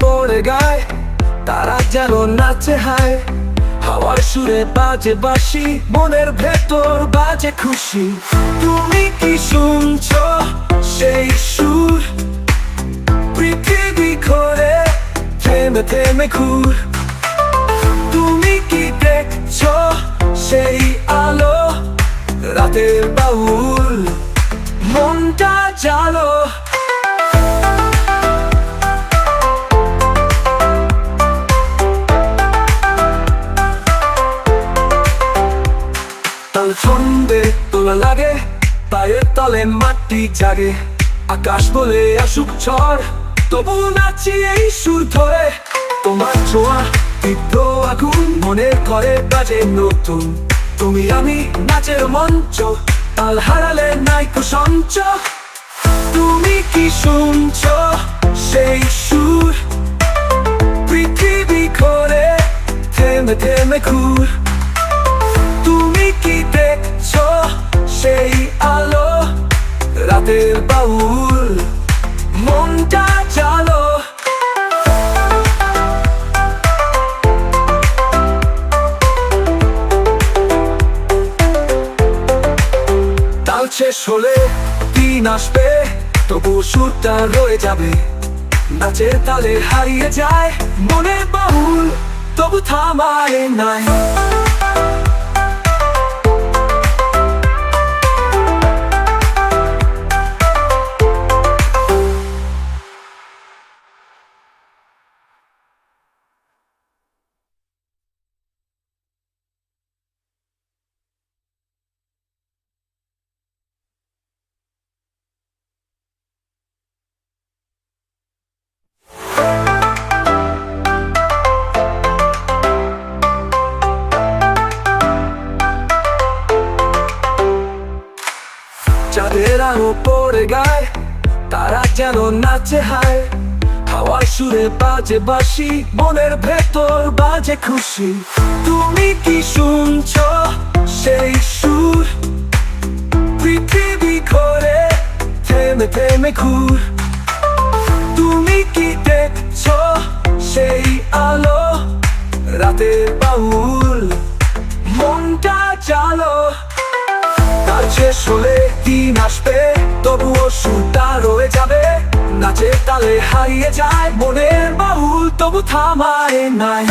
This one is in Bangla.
পড়ে গায়, তারা যেন নাচে হায়। হাওয়ার সুরে বাজে বাসি মনের ভেতর বাজে খুশি। তুমি কি শুনছো সেই সুর? পৃথিবী ঘোরে থেমে থেমে ঘুর। তুমি কি দেখছ সেই আলো? রাতের বাউল, মনটা জালো। তাল ছন্দে তোলা লাগে, পায়ের তলে মাটি জাগে। আকাশ বলে আসুক ঝড়, তবু নাচি এই সুর ধরে। তোমার ছোঁয়া, তীব্র আগুন মনে করে বাজে নতুন। তুমি আমি নাচের মঞ্চ, তাল হারালে নাইকো সঞ্চ। তুমি কি শুনছো সেই সুর? রাতের বাউল, মনটা চালো। তাল শেষ হলে দিন আসবে, তবু সুরটা রয়ে যাবে। নাচের তালে হারিয়ে যায় মনের বাউল, তবু থামায় নাই। আলো পড়ে গায়, তারা যেন নাচে হায়। হাওয়ার সুরে বাজে বাসি মনের ভেতর বাজে খুশি। তুমি কি শুনছো সেই সুর? পৃথিবী ঘোরে থেমে থেমে ঘুর। তুমি কি দেখছ সেই আলো? রাতের বাউল শেষ হলে দিন আসবে, তবুও সুরটা রয়ে যাবে। নাচের তালে হারিয়ে যায় মনের বাউল তবু থামায় নাই।